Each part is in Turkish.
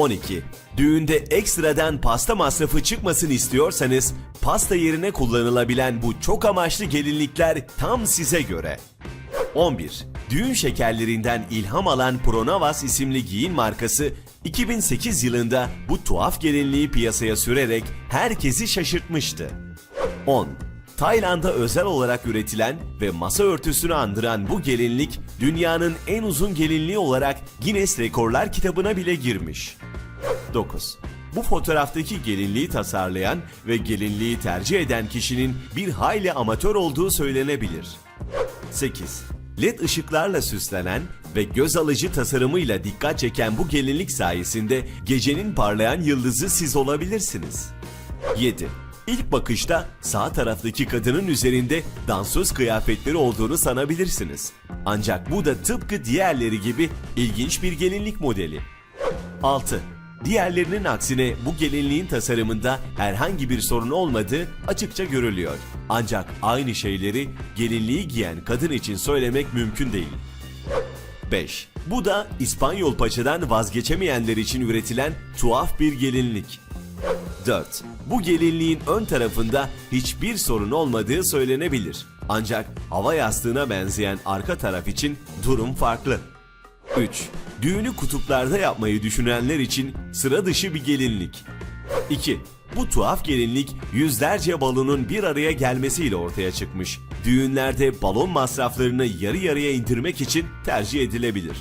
12. Düğünde ekstradan pasta masrafı çıkmasın istiyorsanız pasta yerine kullanılabilen bu çok amaçlı gelinlikler tam size göre. 11. Düğün şekerlerinden ilham alan Pronavas isimli giyin markası 2008 yılında bu tuhaf gelinliği piyasaya sürerek herkesi şaşırtmıştı. 10. Tayland'a özel olarak üretilen ve masa örtüsünü andıran bu gelinlik dünyanın en uzun gelinliği olarak Guinness Rekorlar kitabına bile girmiş. 9. Bu fotoğraftaki gelinliği tasarlayan ve gelinliği tercih eden kişinin bir hayli amatör olduğu söylenebilir. 8. LED ışıklarla süslenen ve göz alıcı tasarımıyla dikkat çeken bu gelinlik sayesinde gecenin parlayan yıldızı siz olabilirsiniz. 7. İlk bakışta sağ taraftaki kadının üzerinde dansöz kıyafetleri olduğunu sanabilirsiniz. Ancak bu da tıpkı diğerleri gibi ilginç bir gelinlik modeli. 6. Diğerlerinin aksine bu gelinliğin tasarımında herhangi bir sorun olmadığı açıkça görülüyor. Ancak aynı şeyleri gelinliği giyen kadın için söylemek mümkün değil. 5. Bu da İspanyol paçadan vazgeçemeyenler için üretilen tuhaf bir gelinlik. 4. Bu gelinliğin ön tarafında hiçbir sorun olmadığı söylenebilir. Ancak hava yastığına benzeyen arka taraf için durum farklı. 3. Düğünü kutuplarda yapmayı düşünenler için sıra dışı bir gelinlik. 2. Bu tuhaf gelinlik yüzlerce balonun bir araya gelmesiyle ortaya çıkmış. Düğünlerde balon masraflarını yarı yarıya indirmek için tercih edilebilir.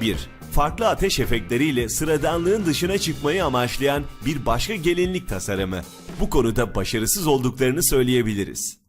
1. Farklı ateş efektleriyle sıradanlığın dışına çıkmayı amaçlayan bir başka gelinlik tasarımı. Bu konuda başarısız olduklarını söyleyebiliriz.